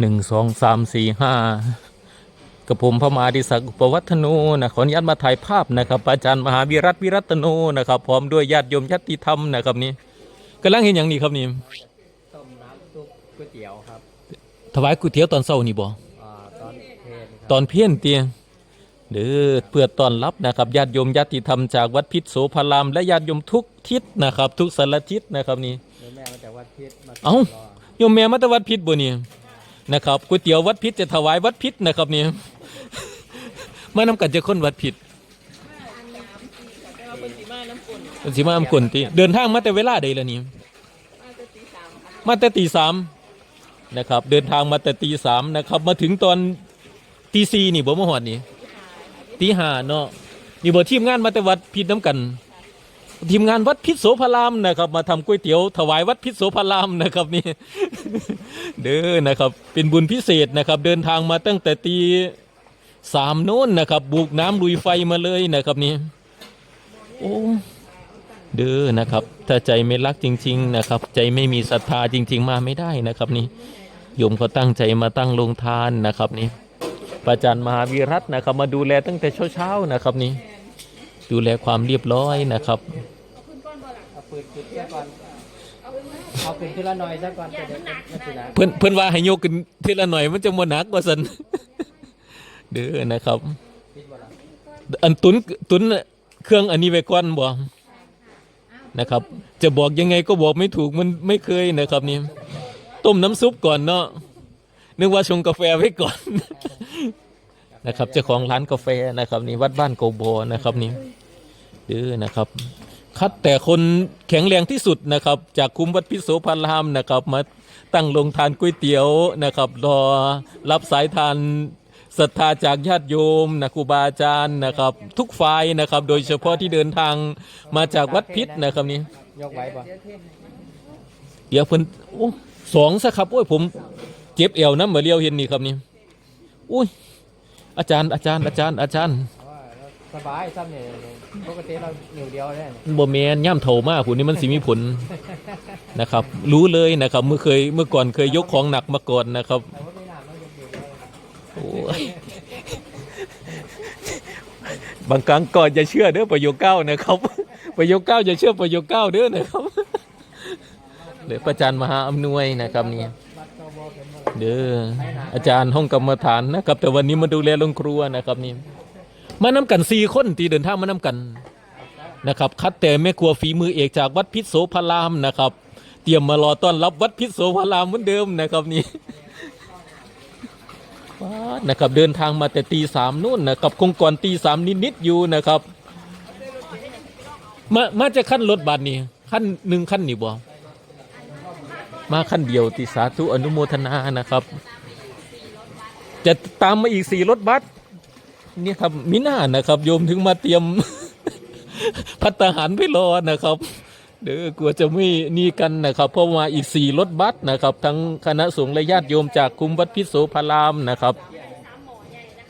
หนึ่งสองสามสี่ห้ากับผมพระมหาดิศักดิ์อุปวัฒโนนะขออนุญาตมาถ่ายภาพนะครับอาจารย์มหาวิรัตวิรัตโนนะครับ พร้อมด้วยญาติโยมญาติธรรมนะครับนี่กำลังเห็นอย่างนี้ครับนี่ต้มน้ำซุปก๋วยเตี๋ยวครับถวายก๋วยเตี๋ยวตอนเช้านี่บ่อ่าตอนเพลนครับตอนเพี้ยนเตียเด้อเพื่อต้อนรับนะครับญาติโยมญาติธรรมจากวัดพิษโสพารามและญาติโยมทุกทิศนะครับ ทุกสารทิศนะครับนี่เดี๋ยวแม่มาจากวัดพิษมาเอ้ารโยมแม่มาแต่วัดพิษบ่นี่ นะครับก๋วยเตี๋ยววัดพิษจะถวายวัดพิษนะครับนี่มานำกันจะคนวัดพิษเป็นสิมาอำกลติเดินทางมาแต่เวลาใดล่ะนี่มาแต่ตีสามนะครับ เดินทางมาแต่ตีสามนะครับ มาถึงตอนตีสี่นี่บ่มาหอดนี่ตีห้าเนาะนี่บ่ทีมงานมาแต่วัดพิษน้ำกัน ทีมงานวัดพิษโสพารามนะครับ มาทำก๋วยเตี๋ยวถวายวัดพิษโสพารามนะครับนี่เด้อนะครับ เป็นบุญพิเศษนะครับ เดินทางมาตั้งแต่ตีสามโน้นนะครับ บุกน้ำลุยไฟมาเลยนะครับนี่โอ้เด้อนะครับ ถ้าใจไม่รักจริง ๆ นะครับ ใจไม่มีศรัทธาจริง ๆ มาไม่ได้นะครับนี่โยมเขาตั้งใจมาตั้งโรงทานนะครับนี่ประจันมหาวีรัตนะครับ มาดูแลตั้งแต่เช้าๆนะครับนี่ ดูแลความเรียบร้อยนะครับ เอาปืนจุดซะก่อนเอาปืนทีละหน่อยซะก่อนจะได้ไม่ชนะเพื่อนเพื่อนว่าให้โยกขึ้นทีละหน่อยมันจะมหนักกว่าสัน เด้อนะครับพิษบ่ล่ะอันตุนตุนเครื่องอันนี้ไว้ก่อนบ่นะครับ จะบอกยังไงก็บอกไม่ถูกมันไม่เคยนะครับนี่ต้มน้ำซุปก่อนเนาะนึกว่าชงกาแฟไว้ก่อน นะครับเจ้าของร้านกาแฟนะครับนี่วัดบ้านโกโบนะครับนี่เด้อนะครับ คัดแต่คนแข็งแรงที่สุดนะครับ จากคุ้มวัดพิโสพารามนะครับ มาตั้งโรงทานก๋วยเตี๋ยวนะครับรอรับสายทานศรัทธาจากญาติโยมนะครูบาอาจารย์นะครับ ทุกฝ่ายนะครับ โดยเฉพาะที่เดินทางมาจากวัดพิษนะครับนี่ยกไว้ป่ะเดี๋ยวเพิ่นโอ้สองซะครับโอ้ยผม เจ็บเอวน้ำมาเลียวเห็นนี่ครับนี่อุ้ย อาจารย์อาจารย์อาจารย์อาจารย์ว่าสบายซ้ำเนี่ยปกติเราเหนียวเดียวได้เนี่ยบ่แมนย่ำเถามากคุณนี่มันสิมีผลนะครับ รู้เลยนะครับ เมื่อเคยเมื่อก่อนเคยยกของหนักมาก่อนนะครับแต่ว่าไม่นานเรายกเดียวได้โอ้ยบางครั้งก่อนจะเชื่อเด้อประโยคเก้านะครับประโยคเก้าจะเชื่อประโยคเก้าเด้อนะครับเดี๋ยวประจันมหาอำนวยนะครับนี่บัตรตบ เด้ออาจารย์ห้องกรรมฐานนะครับ แต่วันนี้มาดูแลโรงครัวนะครับนี่มานำกันสี่คนที่เดินทางมานำกันนะครับคัดแต่แม่ครัวฝีมือเอกจากวัดพิษโสพารามนะครับ เตรียมมารอต้อนรับวัดพิษโสพารามเหมือนเดิมนะครับนี่นะครับเดินทางมาแต่ตีสามนู่นนะครับคงก่อนตีสามนิดๆอยู่นะครับ มามาจะขั้นรถบัสนี่ขั้นหนึ่งขั้นนี่บ่ มาขั้นเดียวติสาธุอนุโมทนานะครับ จะตามมาอีกสี่รถบัสเนี่ยครับมิน่านะครับ โยมถึงมาเตรียมพัตหารไปรอนะครับเด้อกลัวจะไม่นี่กันนะครับเพราะว่าอีกสี่รถบัสนะครับ ทั้งคณะสงฆ์และญาติโยมจากคุมวัดพิโสพารามนะครับ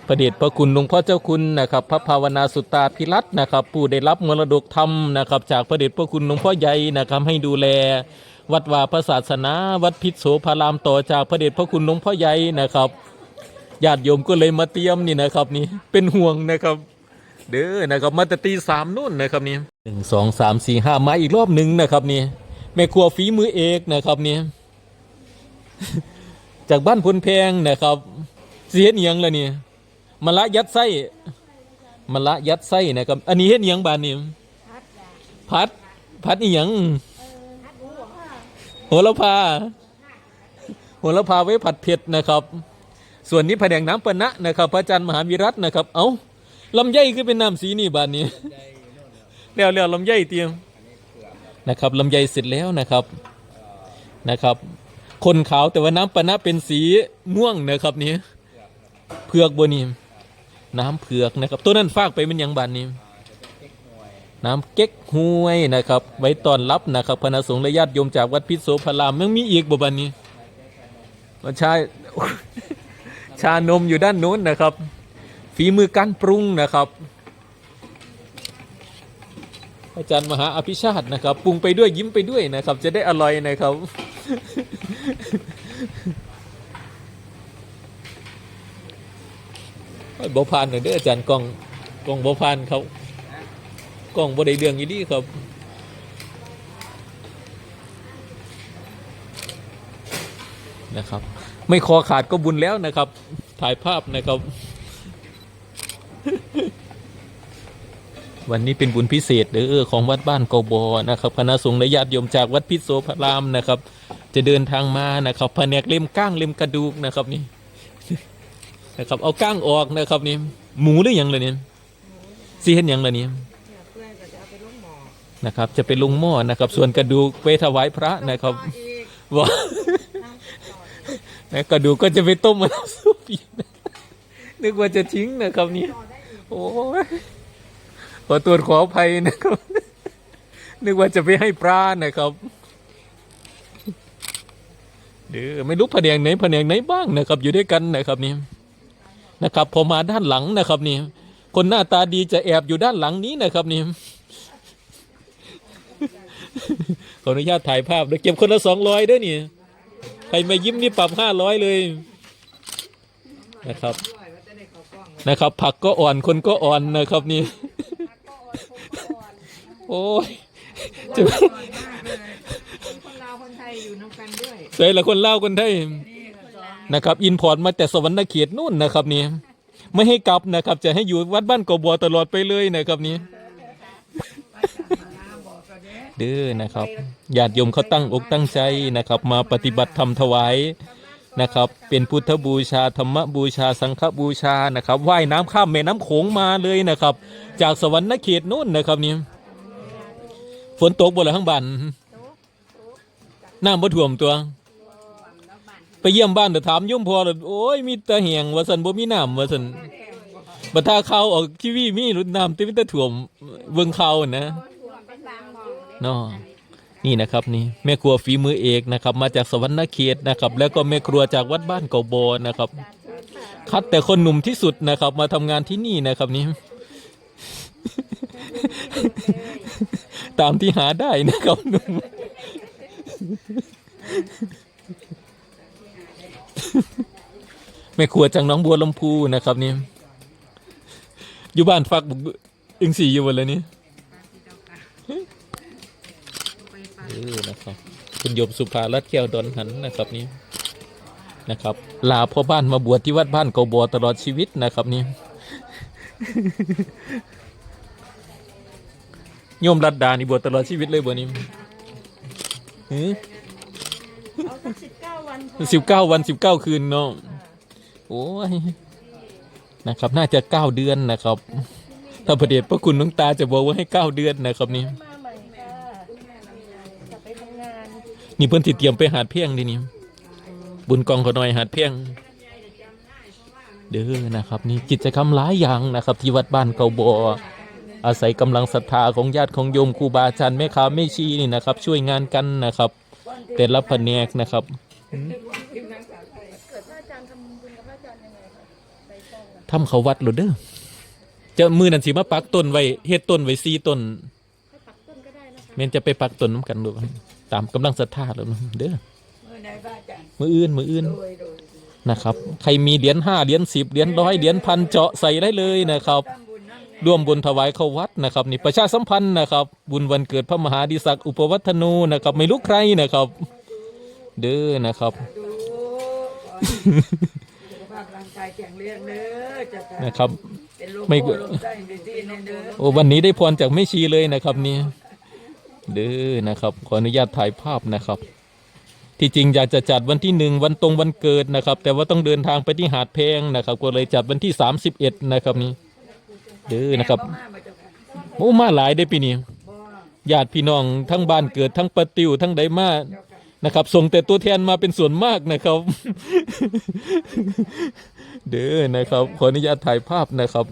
พระเดชพระคุณหลวงพ่อเจ้าคุณนะครับ พระภาวนาสุตตาพิรัตน์นะครับ ผู้ได้รับมรดกธรรมนะครับ จากพระเดชพระคุณหลวงพ่อใหญ่นะครับให้ดูแล วัดวาพระศาสนา วัดพิษโสพารามต่อจากพระเดชพระคุณหลวงพ่อใหญ่นะครับญาติโยมก็เลยมาเตรียมนี่นะครับนี่เป็นห่วงนะครับ เด้อนะครับมาแต่ตีสามนู่นนะครับนี่หนึ่งสองสามสี่ห้ามาอีกรอบหนึ่งนะครับนี่แม่ครัวฝีมือเอกนะครับนี่จากบ้านพลแพงนะครับ เสียเนียงแล้วนี่มะละยัดไส้มะละยัดไส้นะครับ อันนี้เฮ็ดเนียงบานนี่พัดพัดอีหยัง โหระพาโหระพาไว้ผัดเผ็ดนะครับ ส่วนนี้ผนงน้ำปะนะนะครับพระอาจารย์มหาวิรัตนะครับ เอ้าลำไยคือเป็นน้ำสีนี่บานนี้แล้วแล้วลำไยเตรียมนะครับลำไยเสร็จแล้วนะครับนะครับ คนขาวแต่ว่าน้ำปะนะเป็นสีม่วงนะครับนี่เผือกบนี่น้ำเผือกนะครับ ตัวนั้นฟากไปเป็นย่างบานนี้ น้ำเก๊กฮวยนะครับ ไว้ตอนรับนะครับพระสงฆ์และญาติโยมจากวัดพิโสพารามยังมีอีกบบันนี้มันชาชานมอยู่ด้านโน้นนะครับ ฝีมือการปรุงนะครับ อาจารย์มหาอภิชาตินะครับ ปรุงไปด้วยยิ้มไปด้วยนะครับ จะได้อร่อยนะครับโอ้ยบ่ผ่านน่ะเด้ออาจารย์กองกองบ่ผ่านเขา กล้องบ่ได้เรื่องอีดีครับนะครับ ไม่คอขาดก็บุญแล้วนะครับ ถ่ายภาพนะครับ วันนี้เป็นบุญพิเศษเด้อของวัดบ้านกบอนะครับคณะสงฆ์และญาติโยมจากวัดพิษโสพรามนะครับ จะเดินทางมานะครับแผนกเล่มก้างเล่มกระดูกนะครับนี่นะครับเอาก้างออกนะครับนี่หมูหรือยังเลยเนี่ยซีเห็นยังเลยเนี่ย นะครับ จะไปลงหม้อนะครับ ส่วนกระดูกไปถวายพระนะครับว่านะกระดูกก็จะไปต้มมาซุปอีกนะนึกว่าจะทิ้งนะครับนี่โอ้ยขอตรวจขออภัยนะครับ นึกว่าจะไปให้ปลานะครับเดี๋ยวไม่รู้แผนกไหนแผนกไหนบ้างนะครับ อยู่ด้วยกันนะครับนี่นะครับพอมาด้านหลังนะครับนี่คนหน้าตาดีจะแอบอยู่ด้านหลังนี้นะครับนี่ ขออนุญาตถ่ายภาพเดี๋ยวเก็บคนละสองร้อยด้วยนี่ ใครมายิ้มนี่ปรับห้าร้อยเลยนะครับ นะครับ ผักก็อ่อนคนก็อ่อนนะครับนี่ โอ้ยจะคนลาวคนไทยอยู่น้ำกันด้วยใส่ละคนเล่าวคนไทยนะครับ อินพอร์ตมาแต่สวรรค์เขตนู่นนะครับนี่ไม่ให้กลับนะครับ จะให้อยู่วัดบ้านกบัวตลอดไปเลยนะครับนี่ เด้อนะครับญาติโยมเขาตั้งอกตั้งใจนะครับ มาปฏิบัติธรรมถวายนะครับ เป็นพุทธบูชาธรรมบูชาสังฆบูชานะครับว่ายน้ำข้ามแม่น้ำโขงมาเลยนะครับ จากสวรรค์เขตนู่นนะครับนี่ฝนตกบ่ละข้างบ้านน้ำบ่ท่วมตัว ไปเยี่ยมบ้านแต่ถามยุ่มพอเลยโอ้ยมีแต่แหงว่าสันบ่มีน้ำว่าสันบัดทาเขาออกทีวีมีรุ่นน้ำที่มีแต่ถ่วมเบิ่งเขานะ เนาะนี่นะครับนี่แม่ครัวฝีมือเอกนะครับ มาจากสวรรค์เขตนะครับ แล้วก็แม่ครัวจากวัดบ้านเกาโบนะครับ คัดแต่คนหนุ่มที่สุดนะครับ มาทำงานที่นี่นะครับนี่ตามที่หาได้นะครับหนุ่มแม่ครัวจากน้องบัวลำพูนะครับนี่อยู่บ้านฟักบุกอึงสี่อยู่บนเลยนี่เออนะ ครับคุณโยมสุภารัตน์แก้วดอนหันนะครับนี่นะครับ ลาพ่อบ้านมาบวชที่วัดบ้านเกาบัวตลอดชีวิตนะครับนี่โยมรัดดานี่บวชตลอดชีวิตเลยบ่นี่หือเอาสักสิบเก้าวันพอสิบเก้าวันสิบเก้าคืนเนาะโอ้ยนะครับ น่าจะเก้าเดือนนะครับ ถ้าพระเดชพระคุณหลวงตาจะบอกว่าให้เก้าเดือนนะครับนี่ มาใหม่ค่ะจะไปทำงาน นี่เพิ่นติเตรียมไปหาดเพียงดินี่บุญกองเขาหน่อยหาดเพียงเด้อนะครับนี่กิจกรรมหลายอย่างนะครับ ที่วัดบ้านเกาบออาศัยกำลังศรัทธาของญาติของโยมครูบาอาจารย์แม่ค้าแม่ชีนี่นะครับ ช่วยงานกันนะครับ แต่ละแผนกนะครับเกิดพระอาจารย์ทำบุญกับพระอาจารย์ยังไงคะไปฟ้องกันทำเขาวัดโหลดเด้อจะมือนันสิมาปักต้นไว้เฮ็ดต้นไว้ซีต้นให้ปักต้นก็ได้นะคะแม่นจะไปปักต้นน้ำกันดู ตามกำลังศรัทธาแล้วนะเด้อเมื่อใดพระอาจารย์มืออื่นมืออื่นโดยโดยนะครับ ใครมีเหรียญห้าเหรียญสิบเหรียญร้อยเหรียญพันเจาะใส่ได้เลยนะครับทำบุญนั่นแหละร่วมบุญถวายเข้าวัดนะครับ นี่ประชาสัมพันธ์นะครับ บุญวันเกิดพระมหาดิศักดิ์อุปวัฒนูนะครับ ไม่รู้ใครนะครับ เด้อนะครับดูขอให้สุขภาพร่างกายแข็งแรงเด้อจะตายนะครับเป็นโรคไม่โคลมไส้ในที่ในเด้อโอ้วันนี้ได้พรจากแม่ชีเลยนะครับนี่ เด้อนะครับ ขออนุญาตถ่ายภาพนะครับ ที่จริงอยากจะจัดวันที่หนึ่งวันตรงวันเกิดนะครับ แต่ว่าต้องเดินทางไปที่หาดแพงนะครับ ก็เลยจัดวันที่สามสิบเอ็ดนะครับนี่เด้อนะครับมามาเจ้าค่ะโอ้มาหลายได้ปีนี้ญาติพี่น้องทั้งบ้านเกิดทั้งปะติวทั้งไดมานะครับ ส่งแต่ตัวแทนมาเป็นส่วนมากนะครับ เด้อนะครับ ขออนุญาตถ่ายภาพนะครับ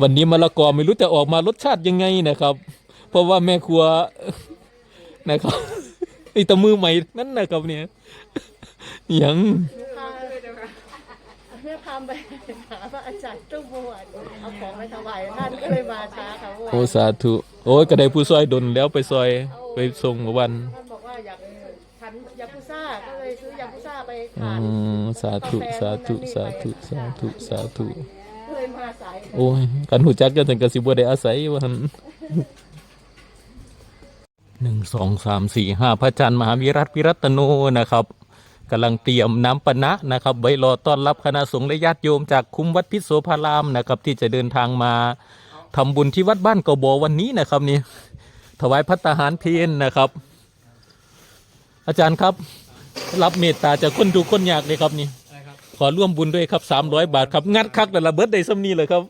วันนี้มะละกอไม่รู้จะออกมารสชาติยังไงนะครับ เพราะว่าแม่ครัวนะครับไอ้ตะมือใหม่นั่นนะครับเนี่ยยังพาเพื่อพาไปหาพระอาจารย์ตู้บวชเอาของไปถวายท่านก็เลยมาช้าค่ะเมื่อวาโอ้นสาธุโอ้ยก็ได้ผู้ซอยดนแล้วไปซอยไปส่งวันท่านบอกว่าอยากทันยากุซ่าก็เลยซื้อยากุซ่าไปอืทานมสาธุสาธุสาธุสาธุสาธุศัยโอ้ยกันหูจักกันถึงกสิบได้อาศัยว่า หั่นหนึ่งสองสามสี่ห้าพระอาจารย์มหาวิรัตวิรัตโนนะครับกำลังเตรียมน้ำปนะนะครับไว้รอต้อนรับคณะสงฆ์และญาติโยมจากคุ้มวัดพิษโสภารามนะครับ ที่จะเดินทางมาทำบุญที่วัดบ้านกบวันนี้นะครับนี่ถวายพัตตาหารเพนนะครับ อาจารย์ครับ รับเมตตาจากคนดูคนยากเลยครับนี่อะไรครับขอร่วมบุญด้วยครับ300 บาทครับงัดคักแต่ละเบิดได้ซ้ำนี้เลยครับ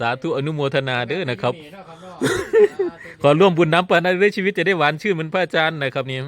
สาธุอนุโมทนาเด้อนะครับ ขอร่วมบุญน้ำปานะด้วยชีวิตจะได้หวานชื่อเหมือนพระอาจารย์นะครับนี่